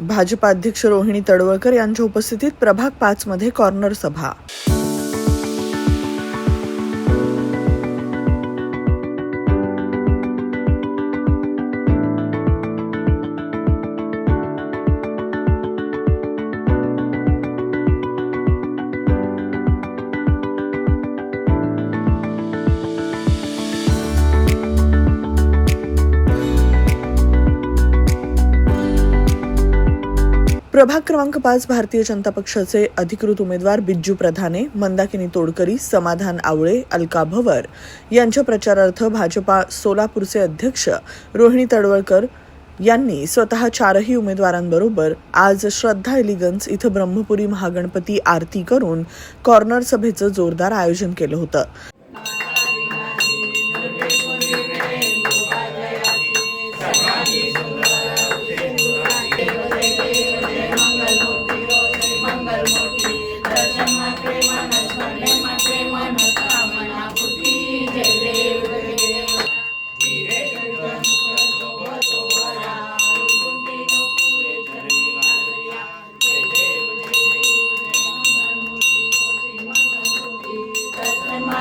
भाजपा अध्यक्ष रोहिणी तडवळकर यांच्या उपस्थितीत प्रभाग पाच मध्ये कॉर्नर सभा. प्रभाग क्रमांक पाच भारतीय जनता पक्षाचे अधिकृत उमेदवार बिज्जू प्रधाने मंदाकिनी तोडकरी समाधान आवळे अलका भवर यांच्या प्रचारार्थ भाजपा सोलापूरचे अध्यक्ष रोहिणी तडवळकर यांनी स्वतः चारही उमेदवारांबरोबर आज श्रद्धा एलिगन्स इथं ब्रह्मपुरी महागणपती आरती करून कॉर्नर सभेचं जोरदार आयोजन केलं होतं.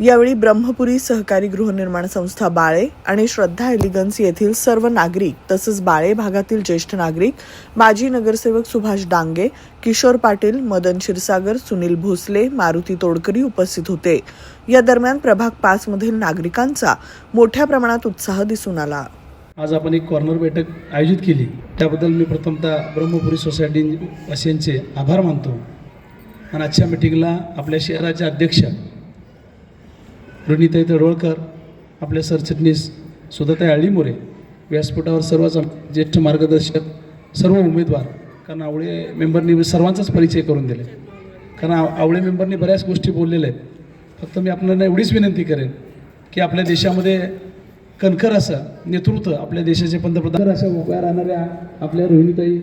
यावेळी ब्रह्मपुरी सहकारी गृहनिर्माण संस्था बाळे आणि श्रद्धा एलिगन्स येथील सर्व नागरिक तसंच बाळे भागातील ज्येष्ठ नागरिक माजी नगरसेवक सुभाष डांगे किशोर पाटील मदन क्षीरसागर सुनील भोसले मारुती तोडकरी उपस्थित होते. या दरम्यान प्रभाग पाच मधील नागरिकांचा मोठ्या प्रमाणात उत्साह दिसून आला. आज आपण एक कॉर्नर बैठक आयोजित केली. त्याबद्दल मी प्रथमतः ब्रह्मपुरी सोसायटी वासियांचे आभार मानतो. आणि आजच्या मिटिंगला आपल्या शहराचे अध्यक्ष ऋणिताई तडवळकर आपले सरचिटणीस सुधाताई आळीमोरे व्यासपीठावर सर्वच ज्येष्ठ मार्गदर्शक सर्व उमेदवार कारण आवळे मेंबरनी सर्वांचाच परिचय करून दिले कारण आव- आवळे मेंबरनी बऱ्याच गोष्टी बोललेल्या आहेत. फक्त मी आपल्याला एवढीच विनंती करेन की आपल्या देशामध्ये कणखर असं नेतृत्व आपल्या देशाचे पंतप्रधान अशा उभ्या राहणाऱ्या आपल्या रोहिणीताई